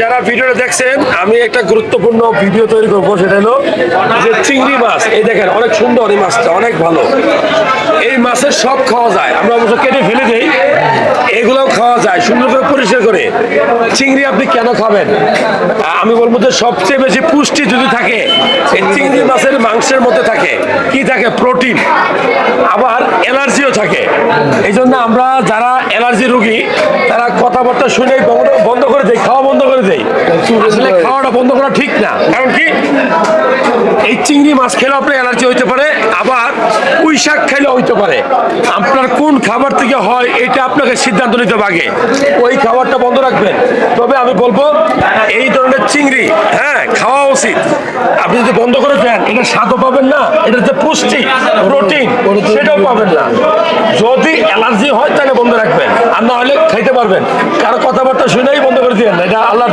যারা ভিডিওটা দেখছেন, আমি একটা গুরুত্বপূর্ণ ভিডিও তৈরি করব, সেটা হলো যে চিংড়ি মাছ। এই দেখেন, অনেক সুন্দর এই মাছটা, অনেক ভালো। এই মাছের সব খাওয়া যায়। আমরা অবশ্য কেটে ফেলে দেই। এগুলোও খাওয়া যায়, সুন্দর করে পরিষ্কার করে। চিংড়ি আপনি কেন খাবেন? আমি বলব যে সবচেয়ে বেশি পুষ্টি যদি থাকে, এই চিংড়ি মাছের মাংসের মধ্যে থাকে, কি থাকে? প্রোটিন। আবার এই জন্য আমরা যারা এনার্জি রুগী, তারা কথাবার্তা শুনে বন্ধ- করে দেয় খাওয়া বন্ধ করে দেয় আসলে খাওয়াটা বন্ধ করা ঠিক না। কারণ কি? এই চিংড়ি মাছ খেলে আপনার এনার্জি হইতে পারে, আবার পুঁই শাক খেলে হইতে পারে। আপনার কোন খাবার থেকে হয়, এটা আপনাকে সিদ্ধান্ত নিতে হবে ওই খাবারটা বন্ধ রাখবেন। তবে আমি বলব, এই ধরনের চিংড়ি হ্যাঁ খাওয়া উচিত। আপনি যদি বন্ধ করে দেন, এটা স্বাদও পাবেন না এটা যে পুষ্টি প্রোটিন সেটাও পাবেন না। অ্যালার্জি হয় তাহলে বন্ধ রাখবেন। আর না হলে খাইতে পারবেন। কারও কথাবার্তা শুনেই বন্ধ করে দিয়েন। এটা আল্লাহর